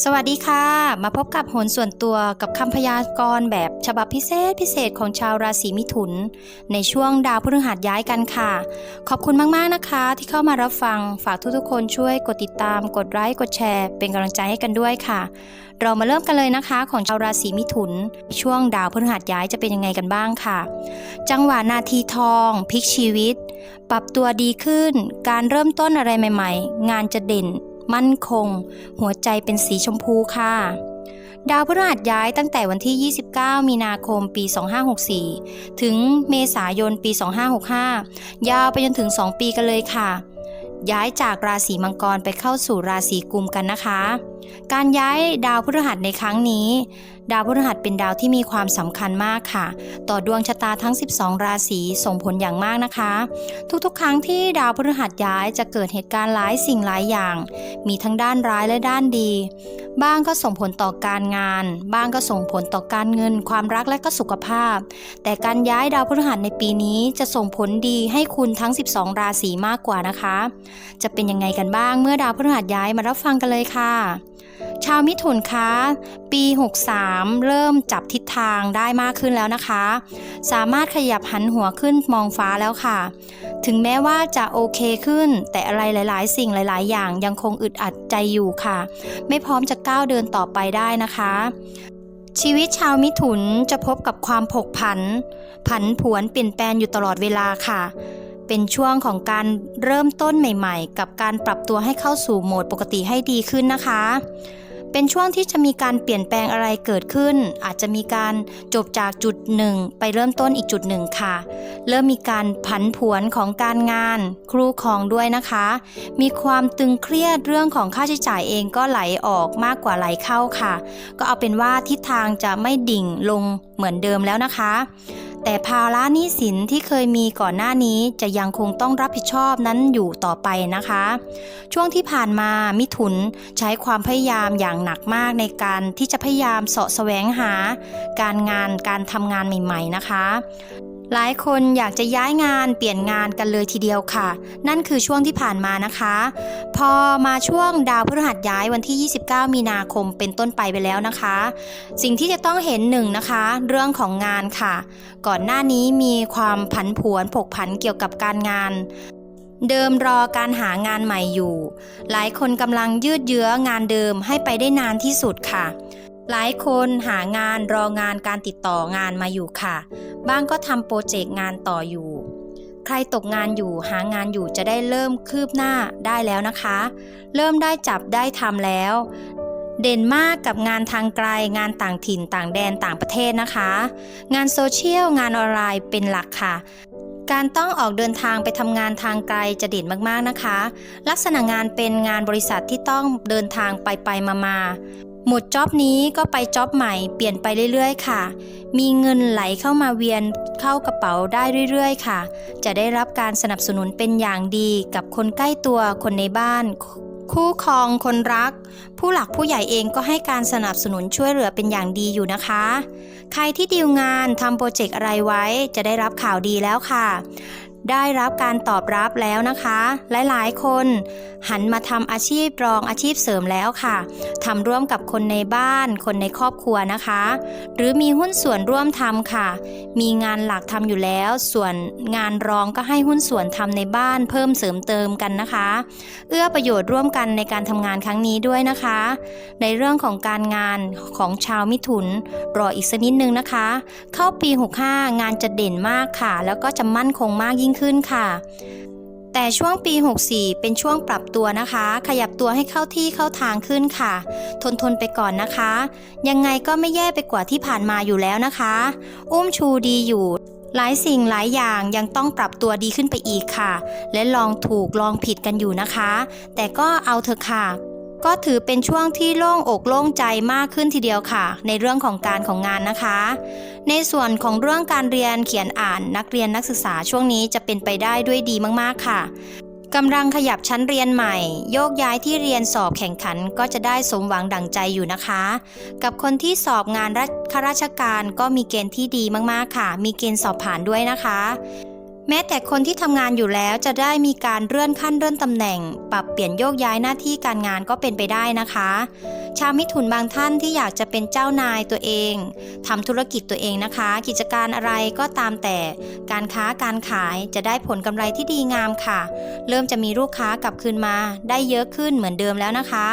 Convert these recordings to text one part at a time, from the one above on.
สวัสดีค่ะ มาพบกับโหนส่วนตัวกับคำพยากรณ์แบบฉบับพิเศษพิเศษของชาวราศีมิถุน ในช่วงดาวพฤหัสย้ายกันค่ะ ขอบคุณมากๆนะคะ ที่เข้ามารับฟังฝากทุกๆคนช่วยกดติดตาม กดไลค์กดแชร์ เป็นกำลังใจให้กันด้วยค่ะ เรามาเริ่มกันเลยนะคะของชาวราศีมิถุน ช่วงดาวพฤหัสย้ายจะเป็นยังไงกันบ้างค่ะ จังหวะนาทีทองพลิกชีวิต ปรับตัวดีขึ้น การเริ่มต้นอะไรใหม่ ๆ งานจะเด่น มั่นคง หัวใจเป็นสีชมพูค่ะ ดาวพฤหัสย้ายตั้งแต่วันที่ 29 มีนาคม ปี 2564 ถึงเมษายน ปี 2565 ยาวไปจนถึง 2 ปีกันเลยค่ะย้ายจากราศีมังกรไปเข้าสู่ราศีกุมกันนะคะ การย้ายดาวพฤหัสในครั้งนี้ดาวพฤหัสเป็นดาวที่มีความสำคัญมากค่ะ ต่อดวงชะตาทั้ง 12 ราศีส่งผลอย่างมากนะคะ ทุกๆ ครั้งที่ดาวพฤหัสย้ายจะเกิดเหตุการณ์หลายสิ่งหลายอย่าง มีทั้งด้านร้ายและด้านดี บ้างก็ส่งผลต่อการงาน บ้างก็ส่งผลต่อการเงิน ความรักและก็สุขภาพ แต่การย้ายดาวพฤหัสในปีนี้จะส่งผลดีให้คุณทั้ง 12 ราศีมากกว่านะคะ จะเป็นยังไงกันบ้างเมื่อดาวพฤหัสย้ายมารับฟังกันเลยค่ะ ชาวมิถุนคะ ปี 63 เริ่มจับทิศทางได้มากขึ้นแล้วนะคะ สามารถขยับหันหัวขึ้นมองฟ้าแล้วค่ะ ถึงแม้ว่าจะโอเคขึ้น แต่อะไรหลาย ๆ สิ่งหลาย ๆ อย่างยังคงอึดอัดใจอยู่ค่ะ ไม่พร้อมจะก้าวเดินต่อไปได้นะคะ ชีวิตชาวมิถุนจะพบกับความผกผัน ผันผวนเปลี่ยนแปลงอยู่ตลอดเวลาค่ะเป็นช่วงของการเริ่มต้นใหม่ ๆ กับการปรับตัวให้เข้าสู่โหมดปกติให้ดีขึ้นนะคะ เป็นช่วงที่จะมีการเปลี่ยนแปลงอะไรเกิดขึ้น อาจจะมีการจบจากจุดหนึ่งไปเริ่มต้นอีกจุดหนึ่งค่ะ เริ่มมีการผันผวนของการงาน ครูของด้วยนะคะ มีความตึงเครียดเรื่องของค่าใช้จ่ายเองก็ไหลออกมากกว่าไหลเข้าค่ะ ก็เอาเป็นว่าทิศทางจะไม่ดิ่งลงเหมือนเดิมแล้วนะคะ แต่ภาระหนี้สินที่เคยมีก่อนหน้านี้จะยังคงต้องรับผิดชอบนั้นอยู่ต่อไปนะคะ ช่วงที่ผ่านมามิถุนใช้ความพยายามอย่างหนักมากในการที่จะพยายามเสาะแสวงหา การงานการทำงานใหม่ ๆ นะคะ หลายคนอยากจะย้ายงานเปลี่ยนงานกันเลยทีเดียวค่ะ นั่นคือช่วงที่ผ่านมานะคะ พอมาช่วงดาวพฤหัสย้ายวันที่ 29 มีนาคมเป็นต้นไปไปแล้วนะคะ สิ่งที่จะต้องเห็นหนึ่งนะคะ เรื่องของงานค่ะ ก่อนหน้านี้มีความผันผวนผกผันเกี่ยวกับการงานเดิมรอการหางานใหม่อยู่ หลายคนกำลังยืดเยื้องานเดิมให้ไปได้นานที่สุดค่ะ หลายคนหางานรองานการติดต่องานมาอยู่ค่ะ บ้างก็ทำโปรเจกต์งานต่ออยู่ ใครตกงานอยู่หางานอยู่จะได้เริ่มคืบหน้าได้แล้วนะคะ เริ่มได้จับได้ทำแล้ว เด่นมากกับงานทางไกลงานต่างถิ่นต่างแดนต่างประเทศนะคะ งานโซเชียลงานออนไลน์เป็นหลักค่ะการต้องออกเดินทางไปทำงานทางไกลจะเด่นมากๆนะคะ ลักษณะงานเป็นงานบริษัทที่ต้องเดินทางไปไปมามา หมดจ็อบนี้ก็ไปจ็อบใหม่เปลี่ยนไปเรื่อยๆ ค่ะ มีเงินไหลเข้ามาเวียนเข้ากระเป๋าได้เรื่อยๆ ค่ะ จะได้รับการสนับสนุนเป็นอย่างดีกับคนใกล้ตัวคนในบ้าน คู่ครองคนรัก ผู้หลักผู้ใหญ่เองก็ให้การสนับสนุนช่วยเหลือเป็นอย่างดีอยู่นะคะ ใครที่ดีลงานทำโปรเจกต์อะไรไว้จะได้รับข่าวดีแล้วค่ะ ได้รับการตอบรับแล้วนะคะ หลายๆ คนหันมาทำอาชีพรองอาชีพเสริมแล้วค่ะทำร่วมกับคนในบ้าน คนในครอบครัวนะคะ หรือมีหุ้นส่วนร่วมทำค่ะ มีงานหลักทำอยู่แล้ว ส่วนงานรองก็ให้หุ้นส่วนทำในบ้าน เพิ่มเสริมเติมกันนะคะ เอื้อประโยชน์ร่วมกันในการทำงานครั้งนี้ด้วยนะคะ ในเรื่องของการงานของชาวมิถุน รออีกสักนิดนึงนะคะ เข้าปี 65 งานจะเด่นมากค่ะ แล้วก็จะมั่นคงมากยิ่งงขึ้นค่ะ แต่ช่วงปี 64 เป็นช่วงปรับตัวนะคะ ขยับตัวให้เข้าที่เข้าทางขึ้นค่ะ ทนทนไปก่อนนะคะ ยังไงก็ไม่แย่ไปกว่าที่ผ่านมาอยู่แล้วนะคะ อุ้มชูดีอยู่หลายสิ่งหลายอย่างยังต้องปรับตัวดีขึ้นไปอีกค่ะ และลองถูกลองผิดกันอยู่นะคะ แต่ก็เอาเถอะค่ะ ก็ถือเป็นช่วงที่โล่งอกโล่งใจมากขึ้นทีเดียวค่ะ ในเรื่องของการของงานนะคะ ในส่วนของเรื่องการเรียนเขียนอ่านนักเรียนนักศึกษาช่วงนี้จะเป็นไปได้ด้วยดีมากๆค่ะกำลังขยับชั้นเรียนใหม่ โยกย้ายที่เรียนสอบแข่งขันก็จะได้สมหวังดั่งใจอยู่นะคะ กับคนที่สอบงานราชข้าราชการก็มีเกณฑ์ที่ดีมากๆค่ะ มีเกณฑ์สอบผ่านด้วยนะคะ แม้แต่คนที่ทำงานอยู่แล้วจะได้มีการเลื่อนขั้นเลื่อนตำแหน่ง ปรับเปลี่ยนโยกย้ายหน้าที่การงานก็เป็นไปได้นะคะ ชาวมิถุนบางท่านที่อยากจะเป็นเจ้านายตัวเองทำธุรกิจตัวเองนะคะ กิจการอะไรก็ตามแต่ การค้าการขายจะได้ผลกำไรที่ดีงามค่ะ เริ่มจะมีลูกค้ากลับคืนมา ได้เยอะขึ้นเหมือนเดิมแล้วนะคะ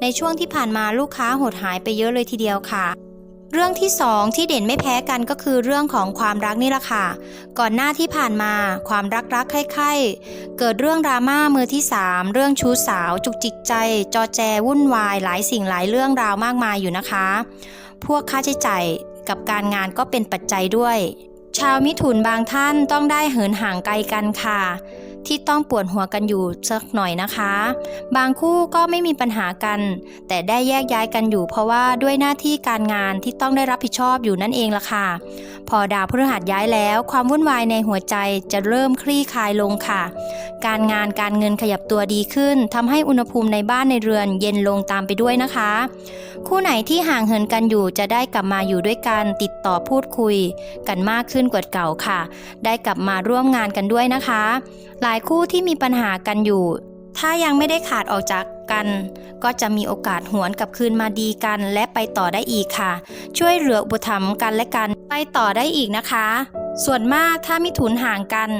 ในช่วงที่ผ่านมาลูกค้าหดหายไปเยอะเลยทีเดียวค่ะ เรื่องที่2ที่เด่นไม่แพ้กันก็คือเรื่องของความรักนี่แหละค่ะ ก่อนหน้าที่ผ่านมาความรักรักใคร่ๆเกิดเรื่องดราม่ามือที่3เรื่องชู้สาว จุกจิกใจ จอแจวุ่นวาย หลายสิ่งหลายเรื่องราวมากมายอยู่นะคะ พวกค่าใช้จ่ายกับการงานก็เป็นปัจจัยด้วย ชาวมิถุนบางท่านต้องได้เหินห่างไกลกันค่ะ ที่ต้องปวดหัวกันอยู่สักหน่อยนะคะ บางคู่ก็ไม่มีปัญหากัน แต่ได้แยกย้ายกันอยู่ เพราะว่าด้วยหน้าที่การงานที่ต้องได้รับผิดชอบอยู่นั่นเองล่ะค่ะ พอดาวพฤหัสย้ายแล้ว ความวุ่นวายในหัวใจจะเริ่มคลี่คลายลงค่ะ การงานการเงินขยับตัวดีขึ้นทำให้อุณหภูมิในบ้านในเรือนเย็นลงตามไปด้วยนะคะ คู่ไหนที่ห่างเหินกันอยู่จะได้กลับมาอยู่ด้วยกันติดต่อพูดคุย กันมากขึ้นกว่าเก่าค่ะ ได้กลับมาร่วมงานกันด้วยนะคะ หลายายคู่ที่มีปัญหากันอยู่ ถ้ายังไม่ได้ขาดออกจากกัน ก็จะมีโอกาสหวนกลับคืนมาดีกันและไปต่อได้อีกค่ะ ช่วยเหลืออุปถัมภ์กันและกัน ไปต่อได้อีกนะคะ ส่วนมากถ้ามิถุนห่างกัน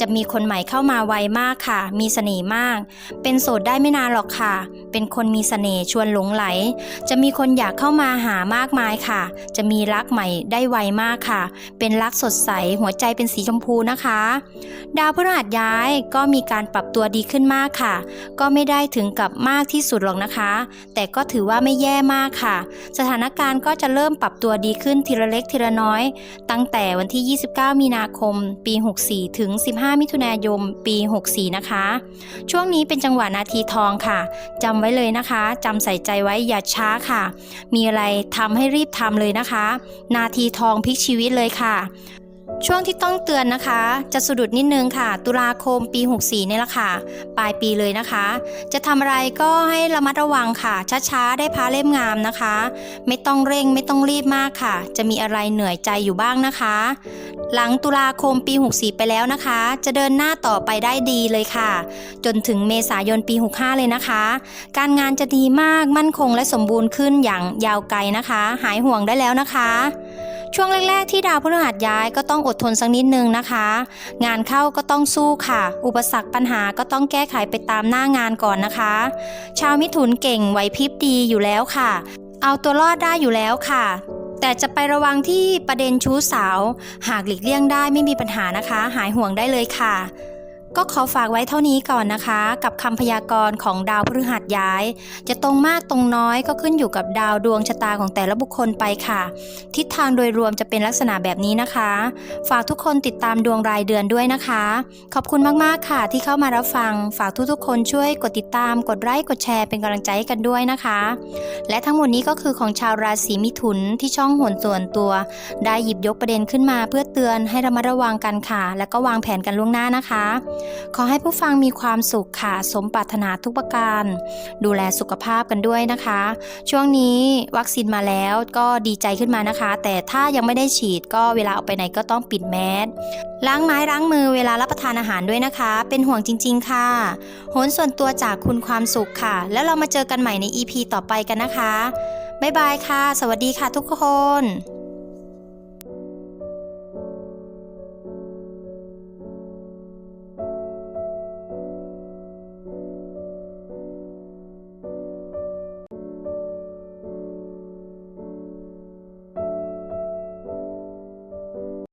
จะมีคนใหม่เข้ามาไวมากค่ะ มีเสน่ห์มาก เป็นโสดได้ไม่นานหรอกค่ะ เป็นคนมีเสน่ห์ชวนหลงไหล จะมีคนอยากเข้ามาหามากมายค่ะ จะมีรักใหม่ได้ไวมากค่ะ เป็นรักสดใสหัวใจเป็นสีชมพูนะคะ ดาวพฤหัสย้ายก็มีการปรับตัวดีขึ้นมากค่ะ ก็ไม่ได้ถึงกับมากที่สุดหรอกนะคะ แต่ก็ถือว่าไม่แย่มากค่ะ สถานการณ์ก็จะเริ่มปรับตัวดีขึ้นทีละเล็กทีละน้อย ตั้งแต่วันที่ 29 9 มีนาคม ปี 64 ถึง 15 มิถุนายนปี 64 นะคะ ช่วงนี้เป็นจังหวะนาทีทองค่ะจำไว้เลยนะคะจำใส่ใจไว้อย่าช้าค่ะ มีอะไรทำให้รีบทำเลยนะคะ นาทีทองพลิกชีวิตเลยค่ะ ช่วงที่ต้องเตือนนะคะ จะสะดุดนิดนึงค่ะ ตุลาคมปี 64นี่แหละค่ะ ปลายปีเลยนะคะ จะทำอะไรก็ให้ระมัดระวังค่ะ ช้าๆ ได้พาเล่มงามนะคะ ไม่ต้องเร่งไม่ต้องรีบมากค่ะ จะมีอะไรเหนื่อยใจอยู่บ้างนะคะ หลังตุลาคมปี 64 ไปแล้วนะคะ จะเดินหน้าต่อไปได้ดีเลยค่ะ จนถึงเมษายนปี 65 เลยนะคะ การงานจะดีมากมั่นคงและสมบูรณ์ขึ้นอย่างยาวไกลนะคะ หายห่วงได้แล้วนะคะ ช่วงแรก ๆ ที่ดาวพฤหัสย้ายก็ต้องอดทนสักนิดนึงนะคะ งานเข้าก็ต้องสู้ค่ะ อุปสรรคปัญหาก็ต้องแก้ไขไปตามหน้างานก่อนนะคะ ชาวมิถุนเก่งไหวพริบดีอยู่แล้วค่ะ เอาตัวรอดได้อยู่แล้วค่ะแต่จะไประวังที่ประเด็นชู้สาว หากหลีกเลี่ยงได้ไม่มีปัญหานะคะ หายห่วงได้เลยค่ะ ก็ขอฝากไว้เท่านี้ก่อนนะคะ กับคำพยากรณ์ของดาวพฤหัสย้าย จะตรงมากตรงน้อยก็ขึ้นอยู่กับดาวดวงชะตาของแต่ละบุคคลไปค่ะ ทิศทางโดยรวมจะเป็นลักษณะแบบนี้นะคะ ฝากทุกคนติดตามดวงรายเดือนด้วยนะคะ ขอบคุณมากๆค่ะ ที่เข้ามารับฟัง ฝากทุกๆคนช่วยกดติดตามกดไลค์กดแชร์เป็นกำลังใจให้กันด้วยนะคะ และทั้งหมดนี้ก็คือของชาวราศีมิถุนที่ช่องหนส่วนตัว ได้หยิบยกประเด็นขึ้นมาเพื่อเตือนให้ระมัดระวังกันค่ะ และก็วางแผนกันล่วงหน้านะคะขอให้ผู้ฟังมีความสุขค่ะ สมปรารถนาทุกประการ ดูแลสุขภาพกันด้วยนะคะ ช่วงนี้วัคซีนมาแล้วก็ดีใจขึ้นมานะคะ แต่ถ้ายังไม่ได้ฉีดก็เวลาออกไปไหนก็ต้องปิดแมสล้างไม้ล้างมือเวลารับประทานอาหารด้วยนะคะ เป็นห่วงจริง ๆ ค่ะโหนส่วนตัวจากคุณความสุขค่ะ แล้วเรามาเจอกันใหม่ใน EP ต่อไปกันนะคะบ๊ายบายค่ะ สวัสดีค่ะทุกคน